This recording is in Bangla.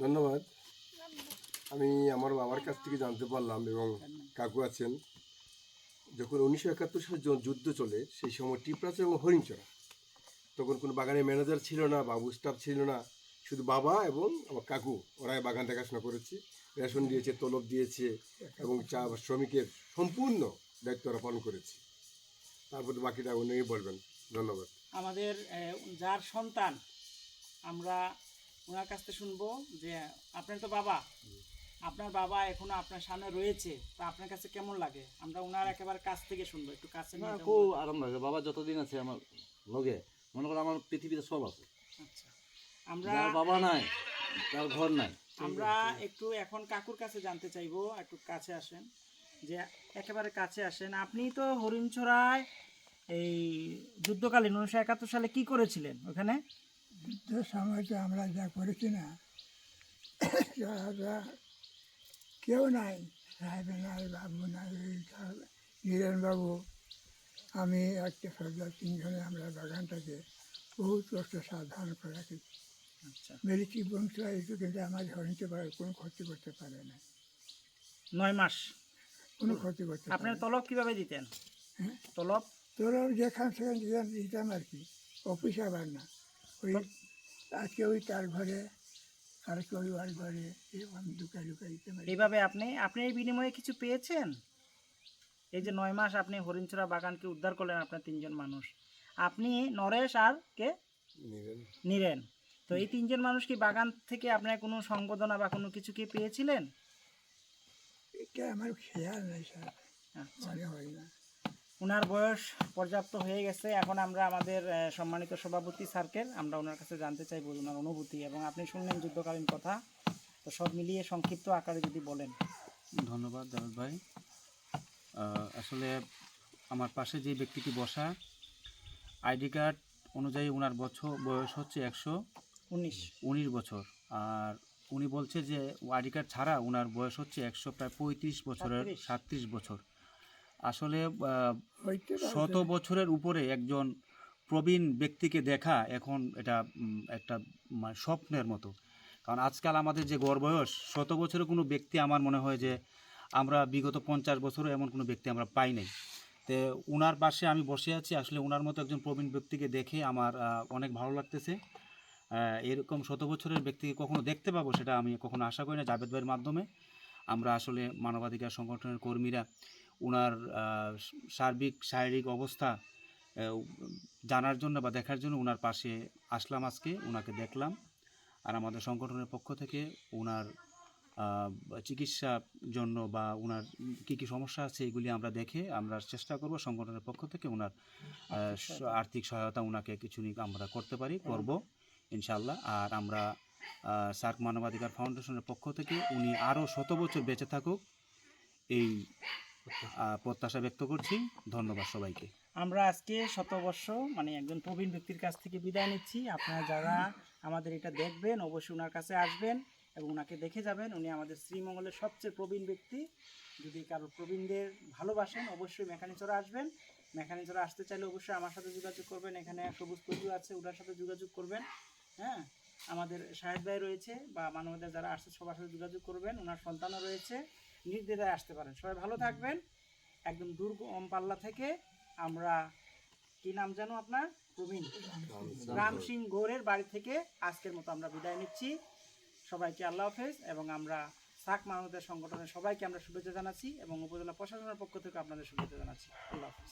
ধন্যবাদ। আমি আমার বাবার কাছ থেকে জানতে পারলাম এবং কাকু আছেন। যখন উনিশশো একাত্তর সালে যুদ্ধ চলে, সেই সময় টিপরাচ এবং হরিণচড়া তখন কোনো বাগানের ম্যানেজার ছিল না, বাবু স্টাফ ছিল না। শুধু বাবা এবং আমার কাকু, ওরাই বাগান দেখাশোনা করেছে। রেশন দিয়েছে, তলব দিয়েছে এবং চা শ্রমিকের সম্পূর্ণ দায়িত্ব ওরা পালন করেছে। তারপর বাকিটা উনি বলবেন। ধন্যবাদ। আমাদের যার সন্তান, আমরা ওনার কাছ থেকে শুনব যে আপনার তো বাবা। আপনার বাবা এখনও আপনার সামনে রয়েছে তা আপনার কাছে কেমন লাগে? আমরা ওনার একেবারে কাছ থেকে শুনব একটু কাছে। খুব আরাম লাগে। বাবা যতদিন আছে আমার লগে মনে করো আমার পৃথিবীতে সব আছে। আচ্ছা আমরা বাবা নাই তার ঘর নাই আমরা একটু এখন কাকুর কাছে জানতে চাইব একটু কাছে আসেন যে একেবারে কাছে আসেন। আপনি তো হরিণছড়ায় এই যুদ্ধকালীন উনিশশো একাত্তর সালে কি করেছিলেন ওখানে? যুদ্ধের সময় তো আমরা যা করেছি না কেউ নাই। সাহেব নাই বাবু নাই নীরেন বাবু আমি একটা সর্দার তিনজনে আমরা বাগানটাকে বহুত কষ্ট সাবধান করে রাখেছি আচ্ছা। মেরিচি বংশ একটু কিন্তু আমার হরিণতে পারে কোনো ক্ষতি করতে পারে না। নয় মাস। কোনো ক্ষতি করতে আপনার তলব কীভাবে দিতেন? হ্যাঁ? তলব? তোরা যেখান সেখান দিতাম আর কি। অফিস আবার না। ওই আজকে ওই তার ঘরে কালকে ওই ওর ঘরে এরকম আর কি। এইভাবে আপনি আপনি এই বিনিময়ে কিছু পেয়েছেন? এই যে নয় মাস আপনি হরিণছড়া বাগানকে উদ্ধার করলেন আপনার তিনজন মানুষ। আপনি নরেশ আর কে? নীরেন। তো এই তিনজন মানুষ কি বাগান থেকে আপনার কোনো সংবর্ধনা বা কোনো কিছু কি পেয়েছিলেন? এটা আমার খেয়াল নেই স্যার। আচ্ছা। মনে হয় না। ওনার বয়স পর্যাপ্ত হয়ে গেছে। এখন আমরা আমাদের সম্মানিত সভাপতি স্যারকে আমরা ওনার কাছে জানতে চাইব ওনার অনুভূতি এবং আপনি শুনলেন যুদ্ধকালীন কথা। তো সব মিলিয়ে সংক্ষিপ্ত আকারে যদি বলেন। ধন্যবাদ দাউদ ভাই। আসলে আমার পাশে যে ব্যক্তিটি বসা আইডি কার্ড অনুযায়ী ওনার বছর বয়স হচ্ছে একশো উনিশ। উনিশ বছর। আর উনি বলছে যে আইডি কার্ড ছাড়া ওনার বয়স হচ্ছে একশো প্রায় পঁয়ত্রিশ বছরের 37 সাতত্রিশ বছর। আসলে শত বছরের উপরে একজন প্রবীণ ব্যক্তিকে দেখা এখন এটা একটা স্বপ্নের মতো। কারণ আজকাল আমাদের যে গড় বয়স শত বছরের কোনো ব্যক্তি আমার মনে হয় যে আমরা বিগত পঞ্চাশ বছরও এমন কোনো ব্যক্তি আমরা পাই নাই। তো উনার পাশে আমি বসে আছি আসলে উনার মতো একজন প্রবীণ ব্যক্তিকে দেখে আমার অনেক ভালো লাগতেছে। এরকম শত বছরের ব্যক্তিকে কখনো দেখতে পাবো সেটা আমি কখনো আশা করি না। জাভেদ ভাইয়ের মাধ্যমে আমরা আসলে মানবাধিকার সংগঠনের কর্মীরা ওনার সার্বিক শারীরিক অবস্থা জানার জন্য বা দেখার জন্য ওনার পাশে আসলাম আজকে ওনাকে দেখলাম। আর আমাদের সংগঠনের পক্ষ থেকে ওনার আহ, চিকিৎসার জন্য বা ওনার কী কী সমস্যা আছে এগুলি আমরা দেখে আমরা চেষ্টা করব সংগঠনের পক্ষ থেকে ওনার আর্থিক সহায়তা। ওনাকে কিছু আমরা করতে পারি করব ইনশাল্লাহ আর আমরা সার্ক মানবাধিকার ফাউন্ডেশনের পক্ষ থেকে উনি আরও শত বছর বেঁচে থাকুক এই প্রত্যাশা ব্যক্ত করছি। ধন্যবাদ সবাইকে। আমরা আজকে শতবর্ষ মানে একজন প্রবীণ ব্যক্তির কাছ থেকে বিদায় নিচ্ছি। আপনারা যারা আমাদের এটা দেখবেন, অবশ্যই ওনার কাছে আসবেন এবং ওনাকে দেখে যাবেন। উনি আমাদের শ্রীমঙ্গলের সবচেয়ে প্রবীণ ব্যক্তি। যদি কারও প্রবীণদের ভালোবাসেন, অবশ্যই মেকানিচরা আসবেন। মেকানিচরা আসতে চাইলে অবশ্যই আমার সাথে যোগাযোগ করবেন। এখানে সবুজ প্রচুর আছে, ওনার সাথে যোগাযোগ করবেন। হ্যাঁ? আমাদের সাহেব ভাই রয়েছে বা মানবদের যারা আসছে, সবার সাথে যোগাযোগ করবেন। ওনার সন্তানও রয়েছে। নির্দ্বিধায় আসতে পারেন। সবাই ভালো থাকবেন। একদম দুর্গম পাল্লা থেকে আমরা কি নাম জানো আপনার? প্রবীণ। রাম সিং গৌরের বাড়ি থেকে আজকের মতো আমরা বিদায় নিচ্ছি। সবাইকে আল্লাহ হাফেজ এবং আমরা সাক মানুষদের সংগঠনের সবাইকে আমরা শুভেচ্ছা জানাচ্ছি এবং উপজেলা প্রশাসনের পক্ষ থেকে আপনাদের শুভেচ্ছা জানাচ্ছি। আল্লাহ হাফেজ।